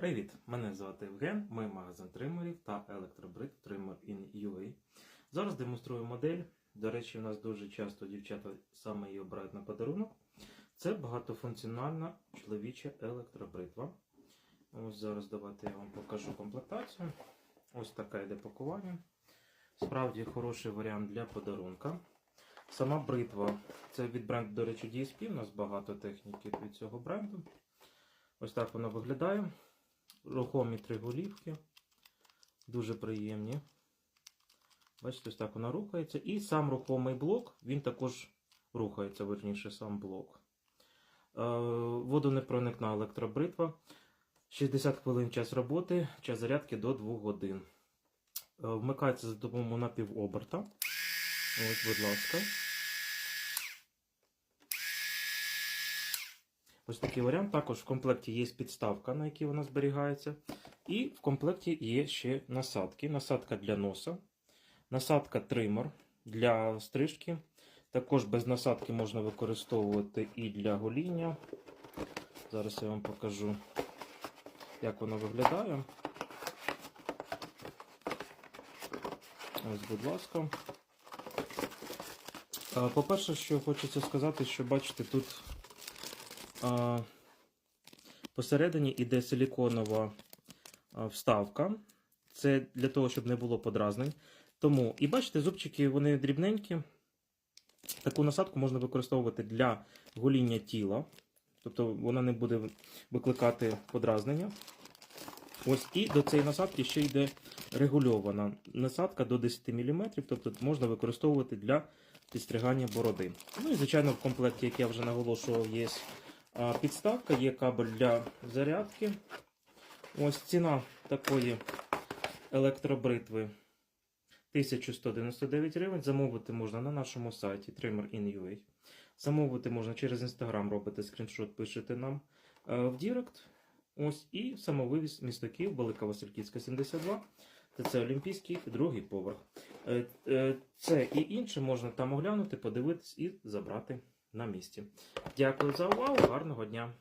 Привіт! Мене звати Євген, ми магазин тримерів та електробрит Trimmer in UA. Зараз демонструю модель. До речі, у нас дуже часто дівчата саме її обирають на подарунок. Це багатофункціональна чоловіча електробритва. Ось зараз давайте я вам покажу комплектацію. Ось таке йде пакування. Справді хороший варіант для подарунка. Сама бритва це від бренду, до речі, DSP. У нас багато техніки від цього бренду. Ось так вона виглядає. Рухомі три голівки. Дуже приємні. Бачите, ось так вона рухається. І сам рухомий блок, він також рухається, верніше, сам блок. Е, Водонепроникна електробритва. 60 хвилин час роботи, час зарядки до 2 годин. Е, Вмикається за допомогою напівоберта. Ось, будь ласка. Ось такий варіант. Також в комплекті є підставка, на якій вона зберігається. І в комплекті є ще насадки. Насадка для носа, насадка тример для стрижки. Також без насадки можна використовувати і для гоління. Зараз я вам покажу, як воно виглядає. Ось, будь ласка. По-перше, що хочеться сказати, що бачите, тут посередині іде силіконова вставка. Це для того, щоб не було подразнень. Тому, і бачите, зубчики вони дрібненькі. Таку насадку можна використовувати для гоління тіла. Тобто вона не буде викликати подразнення. Ось і до цієї насадки ще йде регульована насадка до 10 мм, тобто можна використовувати для підстригання бороди. Ну і, звичайно, в комплекті, як я вже наголошував, є підставка, є кабель для зарядки. Ось ціна такої електробритви 1199 гривень. Замовити можна на нашому сайті Trimmer.in.ua. Замовити можна через Instagram, робите скріншот, пишете нам е, в Дірект. Ось і самовивіз місто Київ, Велика Васильківська, 72. ТЦ Олімпійський, другий поверх. Е, е, Це і інше можна там оглянути, подивитись і забрати на місці. Дякую за увагу, гарного дня!